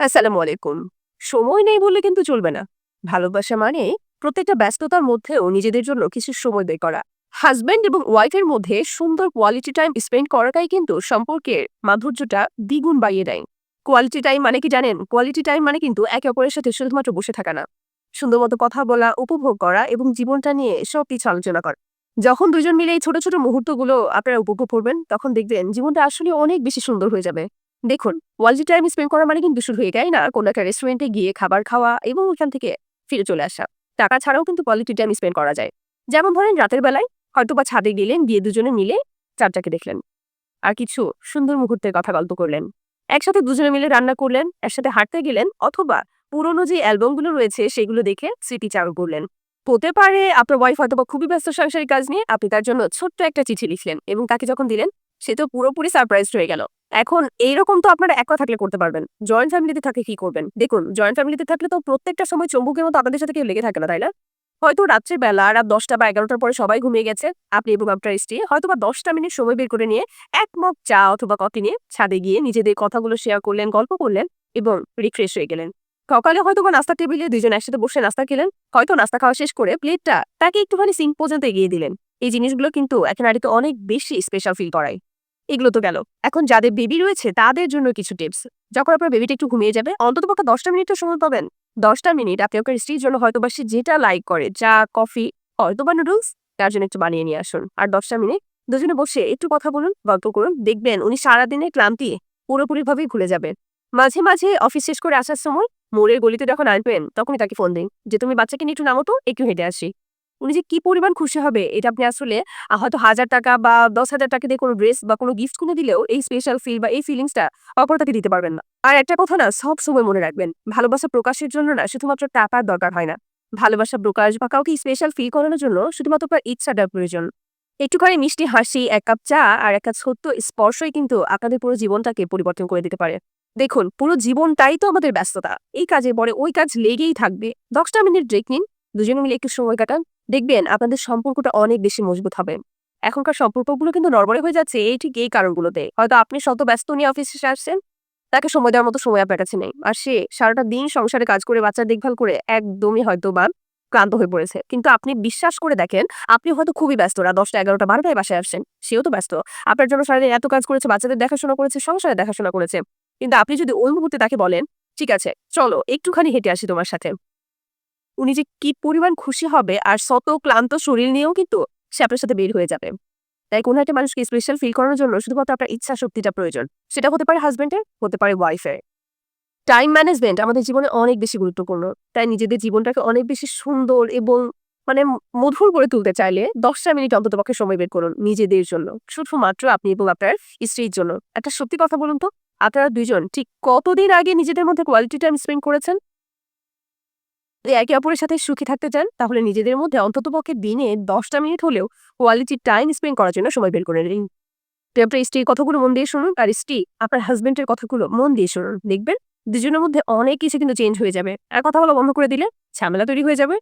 আসসালামু আলাইকুম। সময় নেই বললে কিন্তু চলবে না। ভালোবাসা মানে প্রত্যেকটা ব্যস্ততার মধ্যেও নিজেদের জন্য কিছু সময় বের করা। হাজব্যান্ড এবং ওয়াইফের মধ্যে সুন্দর কোয়ালিটি টাইম স্পেন্ড করাটাই কিন্তু সম্পর্কের মাধুর্যটা দ্বিগুণ বাড়িয়ে দেয়। কোয়ালিটি টাইম মানে কি জানেন? কোয়ালিটি টাইম মানে কিন্তু একে অপরের সাথে শুধুমাত্র বসে থাকা না। সুন্দর মতো কথা বলা, উপভোগ করা এবং জীবনটা নিয়ে সব কিছু আলোচনা করা। যখন দুজন মিলে এই ছোট ছোট মুহূর্তগুলো আপনারা উপভোগ করবেন, তখন দেখবেন জীবনটা আসলে অনেক বেশি সুন্দর হয়ে যাবে। দেখুন কোয়ালিটি টাইম স্পেন্ড করা মানে কিন্তু শুরু হয়ে যায় না। কোনো একটা রেস্টুরেন্টে গিয়ে খাবার খাওয়া এবং ওখান থেকে ফিরে চলে আসা। টাকা ছাড়াও কিন্তু কোয়ালিটি টাইম স্পেন্ড করা যায়। যেমন ধরেন, রাতের বেলায় হয়তো বা ছাদে গেলেন, গিয়ে দুজনে মিলে চারটাকে দেখলেন। আর কিছু সুন্দর মুহূর্তের কথা গল্প করলেন। একসাথে দুজনে মিলে রান্না করলেন, একসাথে হাঁটতে গেলেন অথবা পুরনো যে অ্যালবামগুলো রয়েছে, সেগুলো দেখে স্মৃতিচারণ করলেন। হতে পারে আপনার ওয়াইফ হয়তো খুবই ব্যস্ত সাংসারিক কাজ নিয়ে, আপনি তার জন্য ছোট্ট একটা চিঠি লিখলেন এবং তাকে যখন দিলেন, সে তো পুরোপুরি সারপ্রাইজ হয়ে গেল। এখন এইরকম তো আপনারা একা থাকলে করতে পারবেন। জয়েন্ট ফ্যামিলিতে থাকলে কি করবেন? দেখুন জয়েন্ট ফ্যামিলিতে থাকলে তো প্রত্যেকটা সময় চম্বুকের মতো আপনাদের সাথে কেউ লেগে থাকে না, তাই না? হয়তো রাত্রের বেলা রাত দশটা বা এগারোটার পরে সবাই ঘুমিয়ে গেছে, আপনি এবং আপনার স্ত্রী হয়তো বা দশটা মিনিট সময় বের করে নিয়ে এক মগ চা অথবা কফি নিয়ে ছাদে গিয়ে নিজেদের কথাগুলো শেয়ার করলেন, গল্প করলেন এবং রিফ্রেশ হয়ে গেলেন। সকালে হয়তো বা নাস্তার টেবিলে দুজন একসাথে বসে নাস্তা খেলেন, হয়তো নাস্তা খাওয়া শেষ করে প্লেটটা তাকে একটুখানি সিঙ্ক পর্যন্ত এগিয়ে দিলেন। এই জিনিসগুলো কিন্তু এখন নারীকে অনেক বেশি স্পেশাল ফিল করায়। এগুলো তো গেল। এখন যাদের বেবি রয়েছে, তাদের জন্য কিছু টিপস যখন আপনার বেবিটা একটু ঘুমিয়ে যাবে অন্তত পক্ষে দশটা মিনিট তো সময় পাবেন। দশটা মিনিট আপনি আপনার স্ত্রীর জন্য হয়তো বা সে যেটা লাইক করে, চা কফি হয়তো বা নুডলস তার জন্য একটু বানিয়ে নিয়ে আসুন। আর দশটা মিনিট দুজনে বসে একটু কথা বলুন, গল্প করুন, দেখবেন উনি সারাদিনের ক্লান্তি পুরোপুরিভাবেই ভুলে যাবে। মাঝে মাঝে অফিস শেষ করে আসার সময় মোড়ের গলিতে যখন আসবেন, তখনই তাকে ফোন দিন যে, তুমি বাচ্চাকে নিয়ে একটু নামো তো, একটু হেঁটে আসি। উনি যে কি পরিমাণ খুশি হবে, এটা আপনি আসলে হয়তো হাজার টাকা বা দশ হাজার টাকা দিয়ে কোনো ড্রেস বা কোনো গিফট কিনে দিলেও এই স্পেশাল ফিল বা এই ফিলিংসটা অপর তাকে দিতে পারবেন না। আর একটা কথা না, সব সময় মনে রাখবেন, ভালোবাসা প্রকাশের জন্য না শুধুমাত্র টাকার দরকার হয় না। ভালোবাসা প্রকাশ বা কাউকে স্পেশাল ফিল করানোর জন্য শুধুমাত্র আপনার ইচ্ছাটা প্রয়োজন। একটুখানি মিষ্টি হাসি, এক কাপ চা আর একটা ছোট্ট স্পর্শই কিন্তু আপনাদের পুরো জীবনটাকে পরিবর্তন করে দিতে পারে। দেখুন, পুরো জীবনটাই তো আমাদের ব্যস্ততা। এই কাজে পরে ওই কাজ লেগেই থাকবে। দশটা মিনিট ব্রেক নিন, দুজনে মিলে একটু সময় কাটান। দেখবেন আপনাদের সম্পর্কটা অনেক বেশি মজবুত হবে। এখনকার সম্পর্কগুলো কিন্তু নড়বড়ে হয়ে যাচ্ছে, এই ঠিক এই কারণগুলোতে। হয়তো আপনি শত ব্যস্ত নিয়ে অফিসে এসে আসছেন, তাকে সময় দেওয়ার মতো সময় আপনার কাছে নেই। আর সে সারাটা দিন সংসারে কাজ করে, বাচ্চার দেখভাল করে একদমই হয়তো বা ক্লান্ত হয়ে পড়েছে। কিন্তু আপনি বিশ্বাস করে দেখেন, আপনি হয়তো খুবই ব্যস্ত। রাত দশটা, এগারোটা, বারোটায় বাসায় আসছেন, সেও তো ব্যস্ত। আপনার জন্য সারাদিন এত কাজ করেছে, বাচ্চাদের দেখাশোনা করেছে, সংসারে দেখাশোনা করেছে। কিন্তু আপনি যদি ওই মুহূর্তে তাকে বলেন, ঠিক আছে, চলো, একটুখানি হেঁটে আসি তোমার সাথে। উনি যে কি পরিমাণ খুশি হবে আর শত ক্লান্ত শরীর নিয়েও কিন্তু সে আপনার সাথে বের হয়ে যাবে। তাই কোনো একটা মানুষকে স্পেশাল ফিল করানোর জন্য শুধুমাত্র আপনার ইচ্ছা শক্তিটা প্রয়োজন। সেটা হতে পারে হাজবেন্ডের হতে পারে ওয়াইফের টাইম ম্যানেজমেন্ট আমাদের জীবনে অনেক বেশি গুরুত্বপূর্ণ। তাই নিজেদের জীবনটাকে অনেক বেশি সুন্দর এবং মানে মধুর করে তুলতে চাইলে দশটা মিনিট অন্তত পক্ষে সময় বের করুন নিজেদের জন্য। শুধুমাত্র আপনি এবং আপনার স্ত্রীর জন্য। একটা সত্যি কথা বলুন তো, আপনারা দুজন ঠিক কতদিন আগে নিজেদের মধ্যে কোয়ালিটি টাইম স্পেন্ড করেছেন? যদি একে অপরের সাথে সুখী থাকতে চান, তাহলে নিজেদের মধ্যে অন্ততপক্ষে দিনে দশটা মিনিট হলেও কোয়ালিটি টাইম স্পেন্ড করার জন্য সময় বের করে নিন। তো আপনার স্ত্রীর কথাগুলো মন দিয়ে শুনুন আর স্ত্রী, আপনার হাজবেন্ডের কথাগুলো মন দিয়ে শুনুন। দেখবেন দুজনের মধ্যে অনেক কিছু কিন্তু চেঞ্জ হয়ে যাবে। আর কথা বলা বন্ধ করে দিলে ঝামেলা তৈরি হয়ে যাবে।